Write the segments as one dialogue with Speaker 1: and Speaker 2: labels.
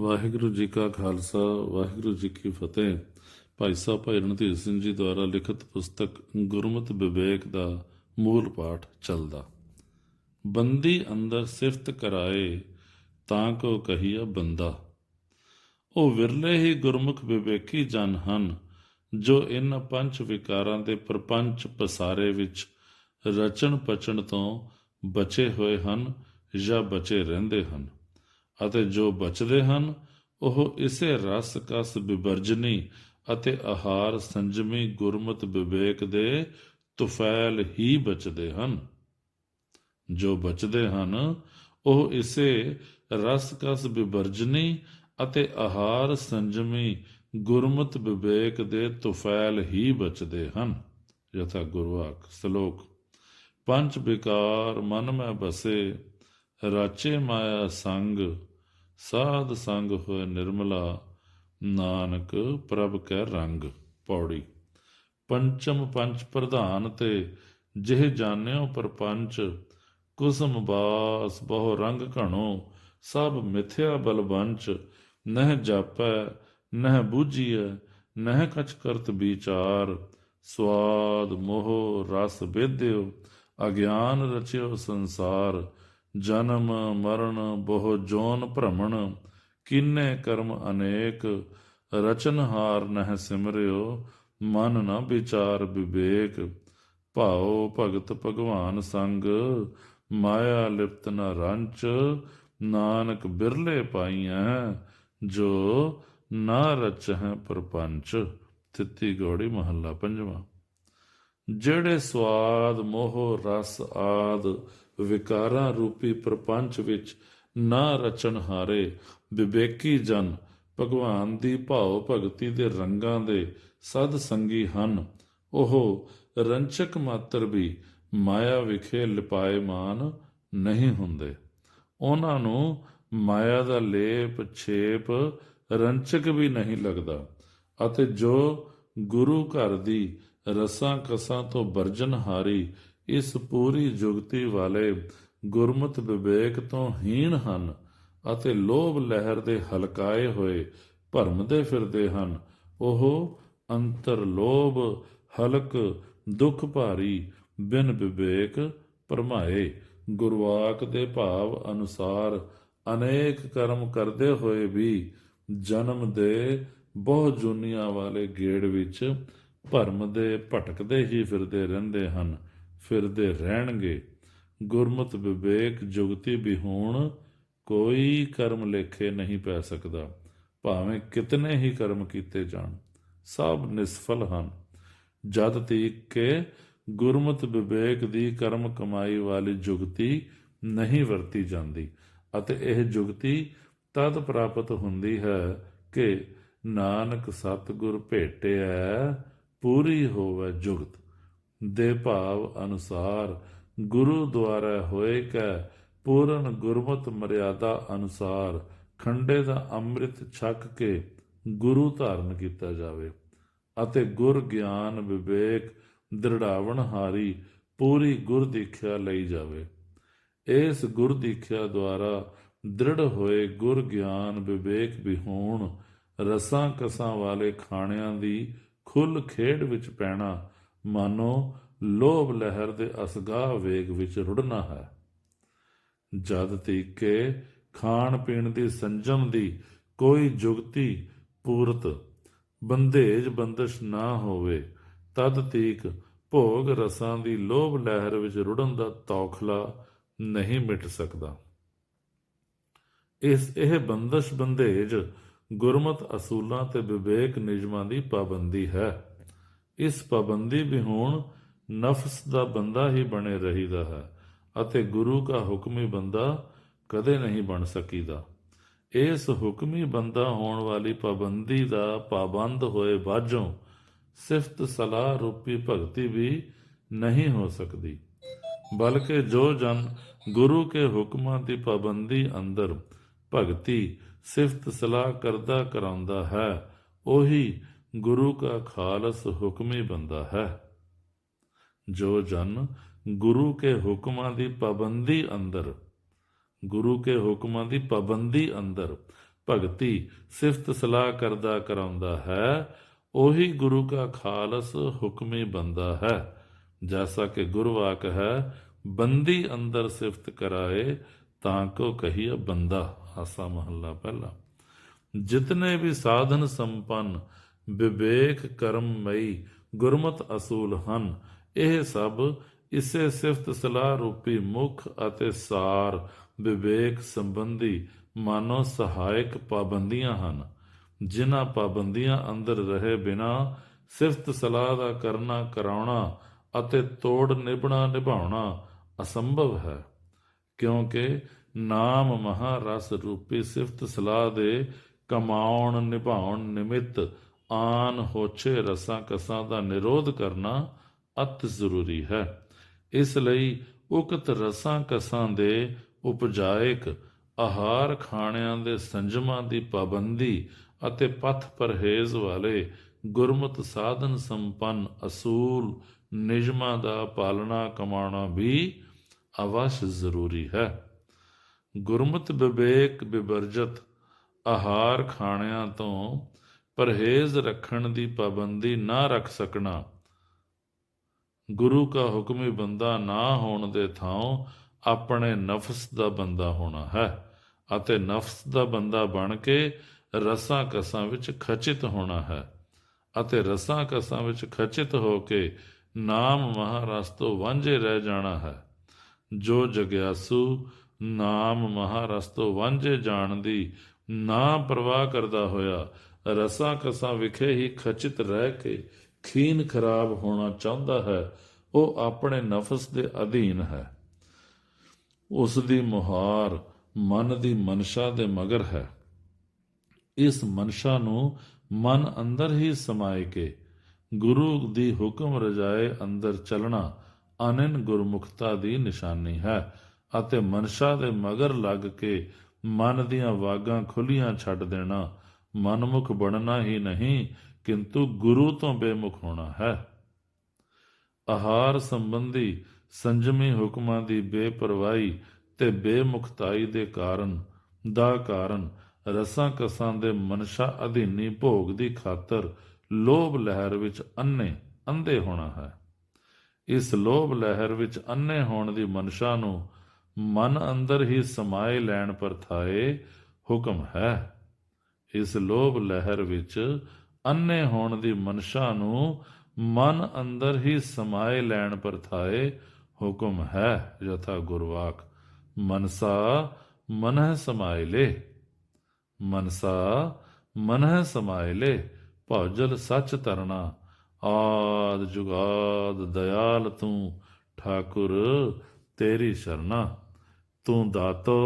Speaker 1: ਵਾਹਿਗੁਰੂ ਜੀ ਕਾ ਖਾਲਸਾ, ਵਾਹਿਗੁਰੂ ਜੀ ਕੀ ਫਤਿਹ। ਭਾਈ ਸਾਹਿਬ ਭਾਈ ਰਣਧੀਰ ਸਿੰਘ ਜੀ ਦੁਆਰਾ ਲਿਖਤ ਪੁਸਤਕ ਗੁਰਮਤਿ ਵਿਵੇਕ ਦਾ ਮੂਲ ਪਾਠ ਚੱਲਦਾ। ਬੰਦੀ ਅੰਦਰ ਸਿਫਤ ਕਰਾਏ, ਤਾਂ ਕੋ ਕਹੀਆ ਬੰਦਾ। ਉਹ ਵਿਰਲੇ ਹੀ ਗੁਰਮੁਖ ਵਿਵੇਕੀ ਜਨ ਹਨ, ਜੋ ਇਨ ਪੰਜ ਵਿਕਾਰਾਂ ਦੇ ਪ੍ਰਪੰਚ ਪਸਾਰੇ ਵਿੱਚ ਰਚਣ ਪਚਣ ਤੋਂ ਬਚੇ ਹੋਏ ਹਨ ਜਾਂ ਬਚੇ ਰਹਿੰਦੇ ਹਨ। ਅਤੇ ਜੋ ਬਚਦੇ ਹਨ, ਉਹ ਇਸੇ ਰਸ ਕਸ ਵਿਵਰਜਨੀ ਅਤੇ ਆਹਾਰ ਸੰਜਮੀ ਗੁਰਮਤ ਵਿਵੇਕ ਦੇ ਤੁਫੈਲ ਹੀ ਬਚਦੇ ਹਨ। ਜੋ ਬਚਦੇ ਹਨ, ਉਹ ਇਸੇ ਰਸ ਕਸ ਵਿਵਰਜਨੀ ਅਤੇ ਆਹਾਰ ਸੰਜਮੀ ਗੁਰਮਤ ਵਿਵੇਕ ਦੇ ਤੁਫੈਲ ਹੀ ਬਚਦੇ ਹਨ। ਯਥਾ ਗੁਰਵਾਕ ਸ਼ਲੋਕ। ਪੰਜ ਵਿਕਾਰ ਮਨ ਮੈਂ ਬਸੇ ਰਾਚੇ ਮਾਇਆ ਸੰਗ, ਸਾਧ ਸੰਗ ਹੋਏ ਨਿਰਮਲਾ, ਨਾਨਕ ਪ੍ਰਭ ਕੈ ਰੰਗ ਪੌੜੀ। ਪੰਚਮ ਪੰਚ ਪ੍ਰਧਾਨ ਤੇ ਜਿਹ ਜਾਣਿਓ ਪਰਪੰਚ, ਕੁਸਮ ਬਾਸ ਬਹੁ ਰੰਗ ਘਣੋ, ਸਭ ਮਿਥਿਆ ਬਲਵੰਚ ਨਹਿ ਜਾਪੈ, ਨਹਿ ਬੂਝੀਐ, ਨਹਿ ਕਛ ਕਰਤ ਵਿਚਾਰ, ਸਵਾਦ ਮੋਹ ਰਸ ਬੇਦਿਓ ਅਗਿਆਨ ਰਚਿਓ ਸੰਸਾਰ ਜਨਮ ਮਰਨ ਬਹੁ ਜੋਨ ਭ੍ਰਮਣ, ਕਿੰਨੇ ਕਰਮ ਅਨੇਕ ਰਚਨਹਾਰ ਨਹਿ ਸਿਮਰਿਓ, ਮਨ ਨਾ ਵਿਚਾਰ ਵਿਵੇਕ। ਭਾਉ ਭਗਤ ਭਗਵਾਨ ਸੰਗ, ਮਾਇਆ ਲਿਪਤ ਨ ਰੰਚ, ਨਾਨਕ ਬਿਰਲੇ ਪਾਈਐ, ਜੋ ਨਾ ਰਚਹਿ ਪਰਪੰਚ। ਤਿੱਤੀ ਗੋੜੀ ਮਹੱਲਾ ਪੰਜਵਾਂ। ਜਿਹੜੇ ਸਵਾਦ ਮੋਹ ਰਸ ਆਦ ਵਿਕਾਰਾਂ ਰੂਪੀ ਪ੍ਰਪੰਚ ਵਿੱਚ ਨਾ ਰਚਣ ਹਾਰੇ। ਵਿਵੇਕੀ ਜਨ, ਭਗਵਾਨ ਦੀ ਭਾਵ ਭਗਤੀ ਦੇ ਰੰਗਾਂ ਦੇ ਸਦ ਸੰਗੀ ਹਨ। ਉਹ ਰੰਚਕ ਮਾਤਰ ਵੀ ਮਾਇਆ ਵਿਖੇ ਲਿਪਾਇਮਾਨ ਨਹੀਂ ਹੁੰਦੇ। ਉਹਨਾਂ ਨੂੰ ਮਾਇਆ ਦਾ ਲੇਪ ਛੇਪ ਰੰਚਕ ਵੀ ਨਹੀਂ ਲੱਗਦਾ। ਅਤੇ ਜੋ ਗੁਰੂ ਘਰ ਦੀ ਰਸਾਂ ਕਸਾਂ ਤੋਂ ਵਰਜਨ ਹਾਰੀ ਇਸ ਪੂਰੀ ਜੁਗਤੀ ਵਾਲੇ ਗੁਰਮਤ ਵਿਵੇਕ ਤੋਂ ਹੀਣ ਹਨ ਅਤੇ ਲੋਭ ਲਹਿਰ ਦੇ ਹਲਕਾਏ ਹੋਏ ਭਰਮਦੇ ਫਿਰਦੇ ਹਨ। ਉਹ ਅੰਤਰ ਲੋਭ, ਹਲਕ, ਦੁੱਖ ਭਾਰੀ, ਬਿਨ ਵਿਵੇਕ ਪਰਮਾਏ ਗੁਰਵਾਕ ਦੇ ਭਾਵ ਅਨੁਸਾਰ ਅਨੇਕ ਕਰਮ ਕਰਦੇ ਹੋਏ ਵੀ ਜਨਮ ਦੇ ਬਹੁ ਜੁਨੀਆਂ ਵਾਲੇ ਗੇੜ ਵਿੱਚ ਭਰਮ ਦੇ ਭਟਕਦੇ ਹੀ ਫਿਰਦੇ ਰਹਿੰਦੇ ਹਨ। ਫਿਰਦੇ ਰਹਿਣਗੇ। ਗੁਰਮਤ ਵਿਵੇਕ ਜੁਗਤੀ ਵੀ ਹੋਣ, ਕੋਈ ਕਰਮ ਲੇਖੇ ਨਹੀਂ ਪੈ ਸਕਦਾ। ਭਾਵੇਂ ਕਿਤਨੇ ਹੀ ਕਰਮ ਕੀਤੇ ਜਾਣ, ਸਭ ਨਿਸਫਲ ਹਨ। ਜਦ ਤੀਕ ਕੇ ਗੁਰਮਤ ਵਿਵੇਕ ਦੀ ਕਰਮ ਕਮਾਈ ਵਾਲੀ ਜੁਗਤੀ ਨਹੀਂ ਵਰਤੀ ਜਾਂਦੀ, ਅਤੇ ਇਹ ਜੁਗਤੀ ਤਦ ਪ੍ਰਾਪਤ ਹੁੰਦੀ ਹੈ ਕਿ ਨਾਨਕ ਸਤਿਗੁਰ ਭੇਟਿਆ ਪੂਰੀ ਹੋਵੇ ਜੁਗਤ। ਦੇ ਭਾਵ ਅਨੁਸਾਰ ਗੁਰੂ ਦੁਆਰਾ ਹੋਏ ਕੈ ਪੂਰਨ ਗੁਰਮਤ ਮਰਿਆਦਾ ਅਨੁਸਾਰ ਖੰਡੇ ਦਾ ਅੰਮ੍ਰਿਤ ਛਕ ਕੇ ਗੁਰੂ ਧਾਰਨ ਕੀਤਾ ਜਾਵੇ ਅਤੇ ਗੁਰ ਗਿਆਨ ਵਿਵੇਕ ਦ੍ਰਿੜਾਵਣ ਹਾਰੀ ਪੂਰੀ ਗੁਰ ਦੀਖਿਆ ਲਈ ਜਾਵੇ। ਇਸ ਗੁਰ ਦੀਖਿਆ ਦੁਆਰਾ ਦ੍ਰਿੜ ਹੋਏ ਗੁਰ ਗਿਆਨ ਵਿਵੇਕ ਵੀ ਰਸਾਂ ਕਸਾਂ ਵਾਲੇ ਖਾਣਿਆਂ ਦੀ ਖੁੱਲ ਖੇਡ ਵਿੱਚ ਪੈਣਾ ਮਾਨੋ, ਲੋਭ ਲਹਿਰ ਦੇ ਅਸਗਾਹ ਵੇਗ ਵਿੱਚ ਰੁੜਨਾ ਹੈ। ਜਦ ਤੀਕ ਕਿ ਖਾਣ ਪੀਣ ਦੀ ਸੰਜਮ ਦੀ ਕੋਈ ਜੁਗਤੀ ਪੂਰਤ ਬੰਧੇਜ ਬੰਦਸ਼ ਨਾ ਹੋਵੇ, ਤਦ ਤੀਕ ਭੋਗ ਰਸਾਂ ਦੀ ਲੋਭ ਲਹਿਰ ਵਿੱਚ ਰੁੜਨ ਦਾ ਤੌਖਲਾ ਨਹੀਂ ਮਿਟ ਸਕਦਾ। ਇਸ ਇਹ ਬੰਦਸ਼ ਬੰਧੇਜ ਗੁਰਮਤ ਅਸੂਲਾਂ ਤੇ ਵਿਵੇਕ ਨਿਯਮਾਂ ਦੀ ਪਾਬੰਦੀ ਹੈ। ਇਸ ਪਾਬੰਦੀ ਵੀ ਹੋਣ ਨਫਸ ਦਾ ਬੰਦਾ ਹੀ ਬਣੇ ਰਹੀਦਾ ਹੈ ਅਤੇ ਗੁਰੂ ਦਾ ਹੁਕਮੀ ਬੰਦਾ ਕਦੇ ਨਹੀਂ ਬਣ ਸਕੀਦਾ। ਇਸ ਹੁਕਮੀ ਬੰਦਾ ਹੋਣ ਵਾਲੀ ਪਾਬੰਦੀ ਦਾ ਪਾਬੰਦ ਹੋਏ ਬਾਝੋਂ ਸਿਫਤ ਸਲਾਹ ਰੂਪੀ ਭਗਤੀ ਵੀ ਨਹੀਂ ਹੋ ਸਕਦੀ। ਬਲਕਿ ਜੋ ਜਨ ਗੁਰੂ ਕੇ ਹੁਕਮਾਂ ਦੀ ਪਾਬੰਦੀ ਅੰਦਰ ਭਗਤੀ ਸਿਫਤ ਸਲਾਹ ਕਰਦਾ ਕਰਾਉਂਦਾ ਹੈ, ਉਹੀ ਗੁਰੂ ਕਾ ਖਾਲਸ ਹੁਕਮੀ ਬੰਦਾ ਹੈ। ਜੋ ਜਨ ਗੁਰੂ ਕੇ ਹੁਕਮਾਂ ਦੀ ਪਾਬੰਦੀ ਅੰਦਰ, ਗੁਰੂ ਕੇ ਹੁਕਮਾਂ ਦੀ ਪਾਬੰਦੀ ਅੰਦਰ ਭਗਤੀ ਸਿਫਤ ਸਲਾਹ ਕਰਦਾ ਕਰਾਉਂਦਾ ਹੈ, ਉਹੀ ਗੁਰੂ ਕਾ ਖਾਲਸ ਹੁਕਮੀ ਬੰਦਾ ਹੈ। ਜੈਸਾ ਕਿ ਗੁਰਵਾਕ ਹੈ, ਬੰਦੀ ਅੰਦਰ ਸਿਫਤ ਕਰਾਏ ਤਾਂ ਕੋ ਕਹੀਏ ਬੰਦਾ, ਆਸਾ ਮਹੱਲਾ ਪਹਿਲਾ। ਜਿਤਨੇ ਵੀ ਸਾਧਨ ਸੰਪੰਨ ਵਿਵੇਕ ਕਰਮ ਮਈ ਗੁਰਮਤ ਅਸੂਲ ਹਨ। ਇਹ ਸਭ ਇਸੇ ਸਿਫਤ ਸਲਾਹ ਰੂਪੀ ਮੁਖ ਅਤੇ ਸਾਰ ਵਿਵੇਕ ਸੰਬੰਧੀ ਮਾਨੋ ਸਹਾਇਕ ਪਾਬੰਦੀਆਂ ਹਨ। ਜਿਨ੍ਹਾਂ ਪਾਬੰਦੀਆਂ ਅੰਦਰ ਰਹੇ ਬਿਨਾ ਸਿਫਤ ਸਲਾਹ ਦਾ ਕਰਨਾ, ਕਰਾਉਣਾ ਅਤੇ ਤੋੜ ਨਿਭਣਾ, ਨਿਭਾਉਣਾ ਅਸੰਭਵ ਹੈ। ਕਿਉਂਕਿ ਨਾਮ ਮਹਾਰਸ ਰੂਪੀ ਸਿਫਤ ਸਲਾਹ ਦੇ ਕਮਾਉਣ, ਨਿਭਾਉਣ ਨਿਮਿਤ ਆਨ ਹੋਛੇ ਰਸਾਂ ਕਸਾਂ ਦਾ ਨਿਰੋਧ ਕਰਨਾ ਅਤ ਜ਼ਰੂਰੀ ਹੈ। ਇਸ ਲਈ ਉਕਤ ਰਸਾਂ ਕਸਾਂ ਦੇ ਉਪਜਾਇਕ ਆਹਾਰ ਖਾਣਿਆਂ ਦੇ ਸੰਜਮਾਂ ਦੀ ਪਾਬੰਦੀ ਅਤੇ ਪਥ ਪਰਹੇਜ਼ ਵਾਲੇ ਗੁਰਮਤ ਸਾਧਨ ਸੰਪੰਨ ਅਸੂਲ ਨਿਯਮਾਂ ਦਾ ਪਾਲਣਾ ਕਮਾਉਣਾ ਵੀ ਅਵਸ਼ ਜ਼ਰੂਰੀ ਹੈ। ਗੁਰਮਤ ਵਿਵੇਕ ਵਿਵਰਜਤ ਆਹਾਰ ਖਾਣਿਆਂ ਤੋਂ ਪਰਹੇਜ਼ ਰੱਖਣ ਦੀ ਪਾਬੰਦੀ ਨਾ ਰੱਖ ਸਕਣਾ। ਗੁਰੂ ਕਾ ਹੁਕਮੀ ਬੰਦਾ ਨਾ ਹੋਣ ਦੇ ਥਾਂ ਆਪਣੇ ਨਫਸ ਦਾ ਬੰਦਾ ਹੋਣਾ ਹੈ ਅਤੇ ਨਫਸ ਦਾ ਬੰਦਾ ਬਣ ਕੇ ਰਸਾਂ ਕਸਾਂ ਵਿੱਚ ਖਚਿਤ ਹੋਣਾ ਹੈ ਅਤੇ ਰਸਾਂ ਕਸਾਂ ਵਿੱਚ ਖਚਿਤ ਹੋ ਕੇ ਨਾਮ ਮਹਾਰਸ ਤੋਂ ਵਾਂਝੇ ਰਹਿ ਜਾਣਾ ਹੈ। ਜੋ ਜਗਿਆਸੂ ਨਾਮ ਮਹਾਰਸ ਤੋਂ ਵਾਂਝੇ ਜਾਣ ਦੀ ਨਾ ਪ੍ਰਵਾਹ ਕਰਦਾ ਹੋਇਆ ਰਸਾਂ ਕਸਾਂ ਵਿਖੇ ਹੀ ਖਚਿਤ ਰਹਿ ਕੇ ਖੀਨ ਖਰਾਬ ਹੋਣਾ ਚਾਹੁੰਦਾ ਹੈ, ਉਹ ਆਪਣੇ ਨਫਸ ਦੇ ਅਧੀਨ ਹੈ। ਉਸ ਦੀ ਮੁਹਾਰ ਮਨ ਦੀ ਮਨਸ਼ਾ ਦੇ ਮਗਰ ਹੈ। ਇਸ ਮਨਸ਼ਾ ਨੂੰ ਮਨ ਅੰਦਰ ਹੀ ਸਮਾਏ ਕੇ ਗੁਰੂ ਦੀ ਹੁਕਮ ਰਜਾਏ ਅੰਦਰ ਚੱਲਣਾ ਅਨਨ ਗੁਰਮੁਖਤਾ ਦੀ ਨਿਸ਼ਾਨੀ ਹੈ ਅਤੇ ਮਨਸ਼ਾ ਦੇ ਮਗਰ ਲੱਗ ਕੇ ਮਨ ਦੀਆਂ ਵਾਗਾਂ ਖੁੱਲੀਆਂ ਛੱਡ ਦੇਣਾ ਮਨਮੁਖ ਬਣਨਾ ਹੀ ਨਹੀਂ, ਕਿੰਤੂ ਗੁਰੂ ਤੋਂ ਬੇਮੁਖ ਹੋਣਾ ਹੈ। ਆਹਾਰ ਸੰਬੰਧੀ ਸੰਜਮੀ ਹੁਕਮਾਂ ਦੀ ਬੇਪਰਵਾਹੀ ਤੇ ਬੇਮੁਖਤਾਈ ਦੇ ਕਾਰਨ, ਦਾ ਕਾਰਨ ਰਸਾਂ ਕਸਾਂ ਦੇ ਮਨਸ਼ਾ ਅਧੀਨੀ ਭੋਗ ਦੀ ਖਾਤਰ ਲੋਭ ਲਹਿਰ ਵਿੱਚ ਅੰਨੇ ਅੰਧੇ ਹੋਣਾ ਹੈ। ਇਸ ਲੋਭ ਲਹਿਰ ਵਿੱਚ ਅੰਨੇ ਹੋਣ ਦੀ ਮਨਸ਼ਾ ਨੂੰ ਮਨ ਅੰਦਰ ਹੀ ਸਮਾਏ ਲੈਣ ਪਰ ਥਾਏ ਹੁਕਮ ਹੈ। ਇਸ ਲੋਭ ਲਹਿਰ ਵਿੱਚ ਅੰਨੇ ਹੋਣ ਦੀ ਮਨਸ਼ਾ ਨੂੰ ਮਨ ਅੰਦਰ ਹੀ ਸਮਾਏ ਲੈਣ ਪਰਥਾਏ ਹੁਕਮ ਹੈ ਯਥਾ ਗੁਰਵਾਕ। ਮਨਸਾ ਮਨਹ ਸਮਾਏ ਲੈ। ਮਨਸਾ ਮਨਹ ਸਮਾਏ ਲੈ। ਭੌਜਲ ਸੱਚ ਤਰਨਾ ਆਦ ਜੁਗਾਦ ਦਇਆਲ ਤੂੰ ਠਾਕੁਰ ਤੇਰੀ ਸ਼ਰਨਾ। ਤੂੰ ਦਾਤੋ,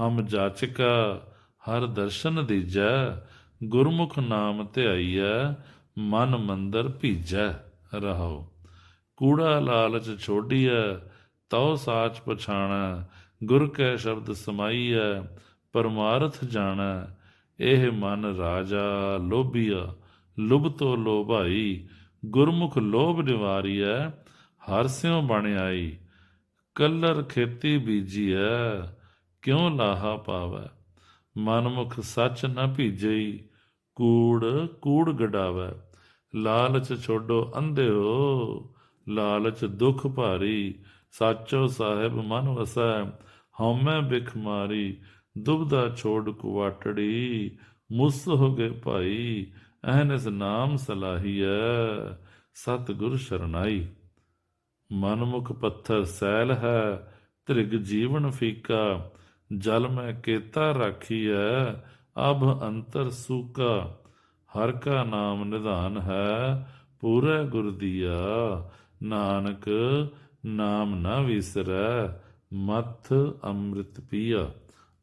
Speaker 1: ਹਮ ਜਾਚਕਾ ਹਰ ਦਰਸ਼ਨ ਦੀਜੈ, ਗੁਰਮੁਖ ਨਾਮ ਧਿਆਈਐ, ਮਨ ਮੰਦਰ ਭੀਜੈ ਰਹਾਓ ਕੂੜਾ ਲਾਲਚ ਛੋਡੀਐ, ਤਉ ਸਾਚ ਪਛਾਣੈ, ਗੁਰ ਕੈ ਸ਼ਬਦ ਸਮਾਈਐ, ਪਰਮਾਰਥ ਜਾਣੈ, ਇਹ ਮਨ ਰਾਜਾ ਲੋਭੀਆ, ਲੁਭ ਤੋ ਲੋਭਾਈ, ਗੁਰਮੁਖ ਲੋਭ ਨਿਵਾਰੀਐ, ਹਰ ਸਿਉ ਬਣ ਆਈ, ਕਲਰ ਖੇਤੀ ਬੀਜੀਐ, ਕਿਉ ਲਾਹਾ ਪਾਵੈ। ਮਨਮੁਖ ਸੱਚ ਨਾ ਭੀਜਈ, ਕੂੜ ਕੂੜ ਗਡਾਵੈ। ਲਾਲਚ ਛੋਡੋ ਅੰਧਿਓ, ਲਾਲਚ ਦੁਖ ਭਾਰੀ। ਸਾਚੋ ਸਾਹਿਬ ਮਨ ਵਸੈ, ਹਉਮੈ ਬਿਖ ਮਾਰੀ। ਦੁਬਦਾ ਛੋੜ ਕੁਵਾਟੜੀ, ਮੁਸ ਹੋ ਗਏ ਭਾਈ। ਅਹਨਸ ਨਾਮ ਸਲਾਹੀਐ, ਸਤਿਗੁਰ ਸ਼ਰਨਾਈ। ਮਨਮੁਖ ਪੱਥਰ ਸੈਲ ਹੈ ਤ੍ਰਿਗ ਜੀਵਨ ਫੀਕਾ। ਜਲ ਮੈਂ ਕੇਤਾ ਰਾਖੀਐ, ਅਬ ਅੰਤਰ ਸੂਕਾ। ਹਰ ਕਾ ਨਾਮ ਨਿਧਾਨ ਹੈ, ਪੂਰੇ ਗੁਰ ਦੀਆ। ਨਾਨਕ ਨਾਮ ਨਾ ਵਿਸਰੈ, ਮਥ ਅੰਮ੍ਰਿਤ ਪੀਆ।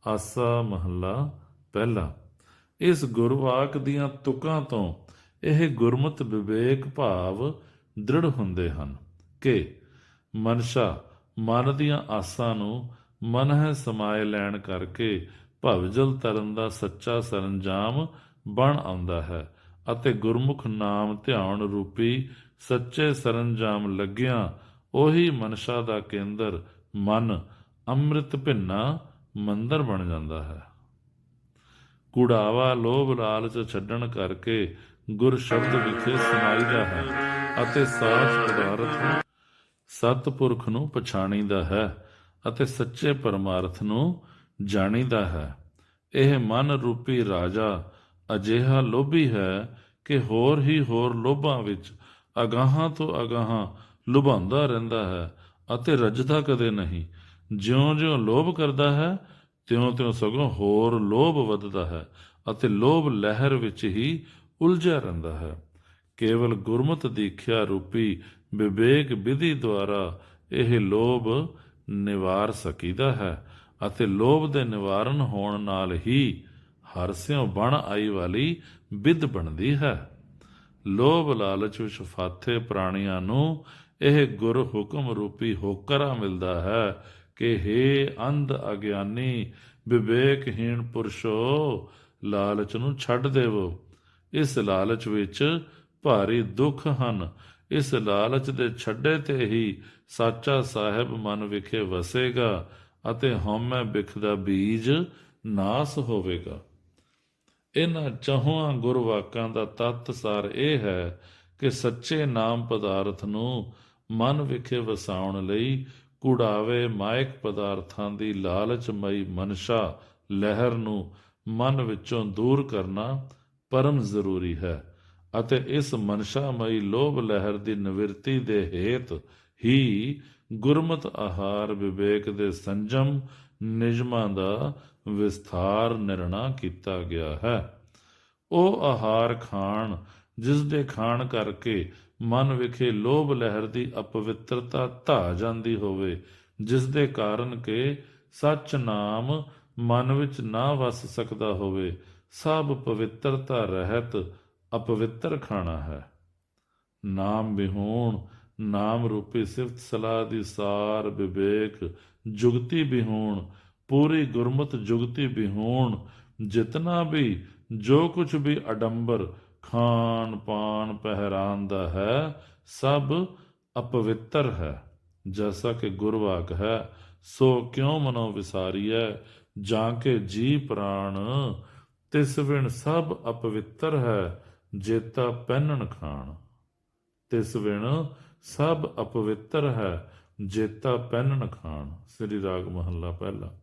Speaker 1: ਆਸਾ ਮਹੱਲਾ ਪਹਿਲਾ। ਇਸ ਗੁਰਵਾਕ ਦੀਆਂ ਤੁਕਾਂ ਤੋਂ ਇਹ ਗੁਰਮਤ ਵਿਵੇਕ ਭਾਵ ਦ੍ਰਿੜ ਹੁੰਦੇ ਹਨ ਕਿ ਮਨਸ਼ਾ ਮਨ ਦੀਆਂ ਆਸਾਂ ਨੂੰ ਮਨ ਹੈ ਸਮਾਏ ਲੈਣ ਕਰਕੇ ਭਵਜਲ ਤਰਨ ਦਾ ਸੱਚਾ ਸਰੰਜਾਮ ਬਣ ਆਉਂਦਾ ਹੈ ਅਤੇ ਗੁਰਮੁਖ ਨਾਮ ਧਿਆਨ ਰੂਪੀ ਸੱਚੇ ਸਰੰਜਾਮ ਲੱਗਿਆ, ਉਹੀ ਮਨਸ਼ਾ ਦਾ ਕੇਂਦਰ, ਮਨ, ਅੰਮ੍ਰਿਤ ਭਿੰਨਾ, ਮੰਦਰ ਬਣ ਜਾਂਦਾ ਹੈ। ਕੁੜਾਵਾ ਲੋਭ ਲਾਲਚ ਛੱਡਣ ਕਰਕੇ ਗੁਰ ਸ਼ਬਦ ਵਿਖੇ ਸਮਾਈਦਾ ਹੈ ਅਤੇ ਸਾਚ ਪਦਾਰਥ ਸਤਪੁਰਖ ਨੂੰ ਪਛਾਣੀਦਾ ਹੈ। ਅਤੇ ਸੱਚੇ ਪਰਮਾਰਥ ਨੂੰ ਜਾਣੀਦਾ ਹੈ। ਇਹ ਮਨ ਰੂਪੀ ਰਾਜਾ ਅਜਿਹਾ ਲੋਭੀ ਹੈ ਕਿ ਹੋਰ ਹੀ ਹੋਰ ਲੋਭਾਂ ਵਿੱਚ ਅਗਾਹਾਂ ਤੋਂ ਅਗਾਹਾਂ ਲੁਭਾਉਂਦਾ ਰਹਿੰਦਾ ਹੈ ਅਤੇ ਰੱਜਦਾ ਕਦੇ ਨਹੀਂ। ਜਿਉਂ-ਜਿਉਂ ਲੋਭ ਕਰਦਾ ਹੈ, ਤਿਉਂ-ਤਿਉਂ ਸਗੋਂ ਹੋਰ ਲੋਭ ਵੱਧਦਾ ਹੈ ਅਤੇ ਲੋਭ ਲਹਿਰ ਵਿੱਚ ਹੀ ਉਲਝਿਆ ਰਹਿੰਦਾ ਹੈ। ਕੇਵਲ ਗੁਰਮਤਿ ਦੀਖਿਆ ਰੂਪੀ ਵਿਵੇਕ ਵਿਧੀ ਦੁਆਰਾ ਇਹ ਲੋਭ ਨਿਵਾਰ ਸਕੀਦਾ ਹੈ ਅਤੇ ਲੋਭ ਦੇ ਨਿਵਾਰਨ ਹੋਣ ਨਾਲ ਹੀ ਹਰ ਸਿਉ ਬਣ ਆਈ ਵਾਲੀ ਵਿਦ ਬਣਦੀ ਹੈ। ਲੋਭ ਲਾਲਚ ਵਿੱਚ ਫਾਥੇ ਪ੍ਰਾਣੀਆਂ ਨੂੰ ਇਹ ਗੁਰ ਹੁਕਮ ਰੂਪੀ ਹੋਕਰਾ ਮਿਲਦਾ ਹੈ ਕਿ हे ਅੰਧ ਅਗਿਆਨੀ, ਵਿਵੇਕਹੀਣ ਪੁਰਸ਼ੋ, ਲਾਲਚ ਨੂੰ ਛੱਡ ਦੇਵੋ। ਇਸ ਲਾਲਚ ਵਿੱਚ ਭਾਰੀ ਦੁੱਖ ਹਨ ਇਸ ਲਾਲਚ ਦੇ ਛੱਡੇ ਤੇ ਹੀ ਸਾਚਾ ਸਾਹਿਬ ਮਨ ਵਿਖੇ ਵਸੇਗਾ ਅਤੇ ਹਉਮੈ ਬਿਖ ਦਾ ਬੀਜ ਨਾਸ ਹੋਵੇਗਾ। ਇਹਨਾਂ ਚਹੁਆਂ ਗੁਰਵਾਕਾਂ ਦਾ ਤੱਤ ਸਾਰ ਇਹ ਹੈ ਕਿ ਸੱਚੇ ਨਾਮ ਪਦਾਰਥ ਨੂੰ ਮਨ ਵਿਖੇ ਵਸਾਉਣ ਲਈ ਕੁੜਾਵੇ ਮਾਇਕ ਪਦਾਰਥਾਂ ਦੀ ਲਾਲਚਮਈ ਮਨਸ਼ਾ ਲਹਿਰ ਨੂੰ ਮਨ ਵਿੱਚੋਂ ਦੂਰ ਕਰਨਾ ਪਰਮ ਜ਼ਰੂਰੀ ਹੈ। ਅਤੇ ਇਸ ਮਨਸ਼ਾਮਈ ਲੋਭ ਲਹਿਰ ਦੀ ਨਿਵਰਤੀ ਦੇ ਹੇਤ ਹੀ ਗੁਰਮਤ ਆਹਾਰ ਵਿਵੇਕ ਦੇ ਸੰਜਮ ਨਿਯਮਾਂ ਦਾ ਵਿਸਥਾਰ ਨਿਰਣਾ ਕੀਤਾ ਗਿਆ ਹੈ। ਉਹ ਆਹਾਰ ਖਾਣ, ਜਿਸ ਦੇ ਖਾਣ ਕਰਕੇ ਮਨ ਵਿਖੇ ਲੋਭ ਲਹਿਰ ਦੀ ਅਪਵਿੱਤਰਤਾ ਧਾ ਜਾਂਦੀ ਹੋਵੇ, ਜਿਸ ਦੇ ਕਾਰਨ ਕਿ ਸੱਚ ਨਾਮ ਮਨ ਵਿੱਚ ਨਾ ਵਸ ਸਕਦਾ ਹੋਵੇ, ਸਭ ਪਵਿੱਤਰਤਾ ਰਹਿਤ ਅਪਵਿੱਤਰ ਖਾਣਾ ਹੈ। ਨਾਮ ਵਿਹੂਣ, ਨਾਮ ਰੂਪੀ ਸਿਫਤ ਸਲਾਹ ਦੀ ਸਾਰ ਵਿਵੇਕ, ਜੁਗਤੀ ਵਿਹੂਣ, ਪੂਰੀ ਗੁਰਮਤ ਜੁਗਤੀ ਵਿਹੂਣ, ਜਿਤਨਾ ਵੀ, ਜੋ ਕੁਝ ਵੀ ਅਡੰਬਰ, ਖਾਨ ਪਾਨ ਪਹਿਰਾਨ ਦਾ ਹੈ, ਸਭ ਅਪਵਿੱਤਰ ਹੈ। ਜੈਸਾ ਕਿ ਗੁਰਵਾਕ ਹੈ, ਸੋ ਕਿਉ ਮਨੋ ਵਿਸਾਰੀਐ? ਜਾਂ ਕਿ ਜੀ ਪ੍ਰਾਣ, ਤਿਸ ਵਿਣ ਸਭ ਅਪਵਿੱਤਰ ਹੈ। ਜੇਤਾ ਪਹਿਨਣ ਖਾਣ। ਤਿਸ ਵਿਣ ਸਭ ਅਪਵਿੱਤਰ ਹੈ, ਜੇਤਾ ਪਹਿਨਣ ਖਾਣ। ਸ੍ਰੀ ਰਾਗ ਮਹੱਲਾ ਪਹਿਲਾ।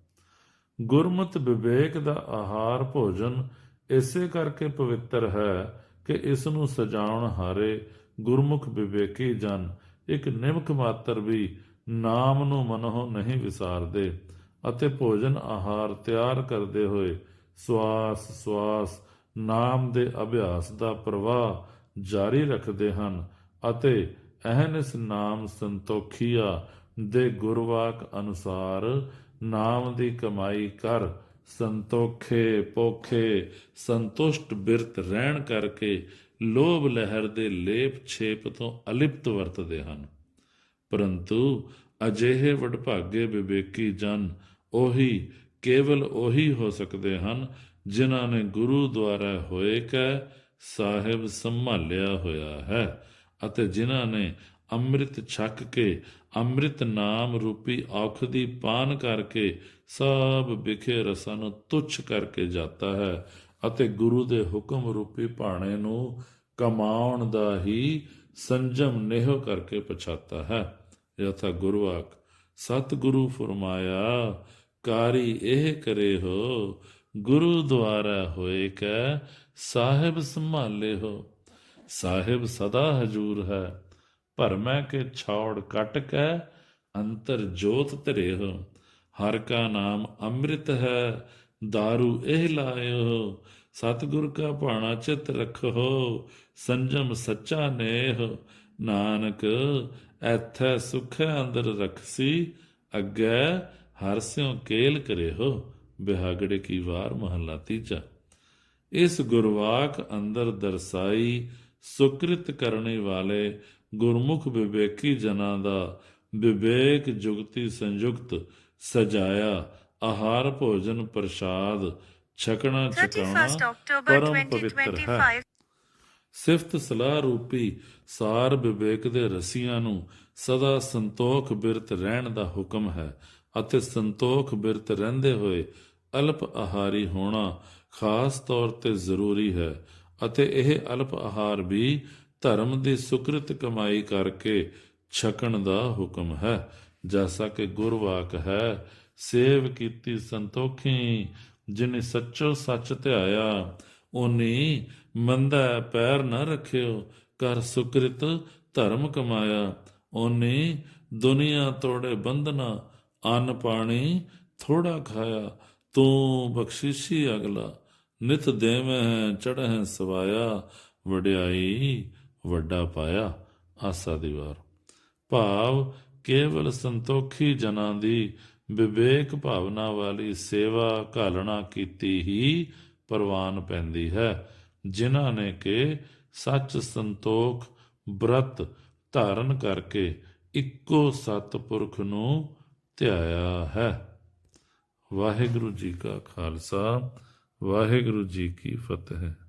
Speaker 1: ਗੁਰਮਤ ਵਿਵੇਕ ਦਾ ਆਹਾਰ ਭੋਜਨ ਇਸੇ ਕਰਕੇ ਪਵਿੱਤਰ ਹੈ ਕਿ ਇਸ ਨੂੰ ਸਜਾਉਣ ਹਾਰੇ ਗੁਰਮੁਖ ਵਿਵੇਕੀ ਜਨ, ਇੱਕ ਨਿਮਕ ਮਾਤਰ ਵੀ ਨਾਮ ਨੂੰ ਮਨੋਂ ਨਹੀਂ ਵਿਸਾਰਦੇ ਅਤੇ ਭੋਜਨ ਆਹਾਰ ਤਿਆਰ ਕਰਦੇ ਹੋਏ ਸਵਾਸ ਸਵਾਸ ਨਾਮ ਦੇ ਅਭਿਆਸ ਦਾ ਪ੍ਰਵਾਹ ਜਾਰੀ ਰੱਖਦੇ ਹਨ ਅਤੇ ਅਹਨਿਸ ਨਾਮ ਸੰਤੋਖੀਆ ਦੇ ਗੁਰਵਾਕ ਅਨੁਸਾਰ ਨਾਮ ਦੀ ਕਮਾਈ ਕਰ, ਸੰਤੋਖੇ, ਪੋਖੇ, ਸੰਤੁਸ਼ਟ ਬਿਰਤ ਰਹਿਣ ਕਰਕੇ ਲੋਭ ਲਹਿਰ ਦੇ ਲੇਪ ਛੇਪ ਤੋਂ ਅਲਿਪਤ ਵਰਤਦੇ ਹਨ। ਪਰੰਤੂ ਅਜਿਹੇ ਵਡਭਾਗੇ ਵਿਵੇਕੀ ਜਨ ਉਹੀ ਕੇਵਲ ਉਹੀ ਹੋ ਸਕਦੇ ਹਨ ਜਿਨ੍ਹਾਂ ਨੇ ਗੁਰੂ ਦੁਆਰਾ ਹੋਏ ਕੈ, ਸਾਹਿਬ ਸੰਭਾਲਿਆ ਹੋਇਆ ਹੈ ਅਤੇ ਜਿਨ੍ਹਾਂ ਨੇ ਅੰਮ੍ਰਿਤ ਛਕ ਕੇ, ਅੰਮ੍ਰਿਤ ਨਾਮ ਰੂਪੀ ਔਖਦੀ ਪਾਨ ਕਰਕੇ ਸਭ ਵਿਖੇ ਰਸਾਂ ਨੂੰ ਤੁੱਛ ਕਰਕੇ ਜਾਂਦਾ ਹੈ ਅਤੇ ਗੁਰੂ ਦੇ ਹੁਕਮ ਰੂਪੀ ਭਾਣੇ ਨੂੰ ਕਮਾਉਣ ਦਾ ਹੀ ਸੰਜਮ ਨੇਹ ਕਰਕੇ ਪਛਾਤਾ ਹੈ। ਯਥਾ ਗੁਰਵਾਕ ਸਤਿਗੁਰੂ ਫਰਮਾਇਆ, ਕਾਰੀ ਇਹ ਕਰੇ ਹੋ ਗੁਰੂ ਦੁਆਰਾ ਹੋਏ ਕੈ, ਸਾਹਿਬ ਸੰਭਾਲੇ ਹੋ। ਸਾਹਿਬ ਸਦਾ ਹਜੂਰ ਹੈ। ਭਰਮੈ ਕੇ ਛਾੜ ਕਟ ਕੈ, ਅੰਤਰ ਜੋਤ ਧਰੇ ਹੋ। ਹਰ ਕਾ ਨਾਮ ਅੰਮ੍ਰਿਤ ਹੈ दारू ਇਹ ਲਾਇਓ ਸਤਿਗੁਰ ਕਾ ਭਾਣਾ ਚਿਤ ਰਖੋ, ਸੰਜਮ ਸੱਚਾ ਨੇਹ ਨਾਨਕ, ਐਥੈ ਸੁਖ ਅੰਦਰ ਰਖਸੀ, ਅੱਗੇ ਹਰ ਸਿਉ ਕੇਲ ਕਰੇ ਹੋ। ਬਿਹਾਗੜੇ ਕੀ ਵਾਰ ਮਹੱਲਾ ਤੀਜਾ। ਇਸ ਗੁਰਵਾਕ ਅੰਦਰ ਦਰਸਾਈ ਸੁਕ੍ਰਿਤ ਕਰਨੇ ਵਾਲੇ ਗੁਰਮੁਖ ਵਿਵੇਕੀ ਜਨਾਂ ਦਾ ਵਿਵੇਕ ਜੁਗਤੀ ਸੰਯੁਕਤ ਸਜਾਇਆ ਆਹਾਰ ਭੋਜਨ ਪ੍ਰਸਾਦ ਛਕਣਾ
Speaker 2: 31st
Speaker 1: ਛਕਾਉਣਾ
Speaker 2: October
Speaker 1: ਪਰਮ ਪਵਿੱਤਰ ਹੈ।
Speaker 2: 2025.
Speaker 1: ਸਿਫਤ ਸਲਾਹ ਰੂਪੀ ਸਾਰ ਵਿਵੇਕ ਦੇ ਰਸੀਆਂ ਨੂੰ ਸਦਾ ਸੰਤੋਖ ਬਿਰਤ ਰਹਿਣ ਦਾ ਹੁਕਮ ਹੈ। ਅਤੇ ਸੰਤੋਖ ਬਿਰਤ ਰਹਿੰਦੇ ਹੋਏ ਅਲਪ ਆਹਾਰੀ ਹੋਣਾ ਖਾਸ ਤੌਰ ਤੇ ਜ਼ਰੂਰੀ ਹੈ ਅਤੇ ਇਹ ਅਲਪ ਆਹਾਰ ਵੀ ਧਰਮ ਦੀ ਸੁਕ੍ਰਿਤ ਕਮਾਈ ਕਰਕੇ ਛਕਣ ਦਾ ਹੁਕਮ ਹੈ। ਜੈਸਾ ਕਿ ਗੁਰਵਾਕ ਹੈ, ਸੇਵ ਕੀਤੀ ਸੰਤੋਖੀ, ਜਿਨੇ ਸੱਚੋ ਸੱਚ ਧਿਆਇਆ, ਓਨੀ ਮੰਦਾ ਪੈਰ ਨਾ ਰੱਖਿਓ, ਕਰ ਸੁਕ੍ਰਿਤ ਧਰਮ ਕਮਾਇਆ, ਓਨੀ ਦੁਨੀਆ ਤੋੜੇ ਬੰਧਨਾ ਅੰਨ ਪਾਣੀ ਥੋੜਾ ਖਾਇਆ, ਤੂੰ ਬਖਸ਼ਿਸ਼ੀ ਅਗਲਾ, ਨਿਤ ਦੇਵੈ ਚੜ੍ਹੈ ਸਵਾਇਆ, ਵਡਿਆਈ ਵੱਡਾ ਪਾਇਆ, ਆਸਾ ਦੀ ਵਾਰ। ਭਾਵ ਕੇਵਲ ਸੰਤੋਖੀ ਜਨਾਂ ਦੀ ਵਿਵੇਕ ਭਾਵਨਾ ਵਾਲੀ ਸੇਵਾ ਘਾਲਣਾ ਕੀਤੀ ਹੀ ਪ੍ਰਵਾਨ ਪੈਂਦੀ ਹੈ, ਜਿਨ੍ਹਾਂ ਨੇ ਕਿ ਸੱਚ ਸੰਤੋਖ, ਬ੍ਰਤ ਧਾਰਨ ਕਰਕੇ ਇੱਕੋ ਸਤਪੁਰਖ ਨੂੰ ਧਿਆਇਆ ਹੈ। ਵਾਹਿਗੁਰੂ ਜੀ ਕਾ ਖਾਲਸਾ ਵਾਹਿਗੁਰੂ ਜੀ ਕੀ ਫਤਿਹ।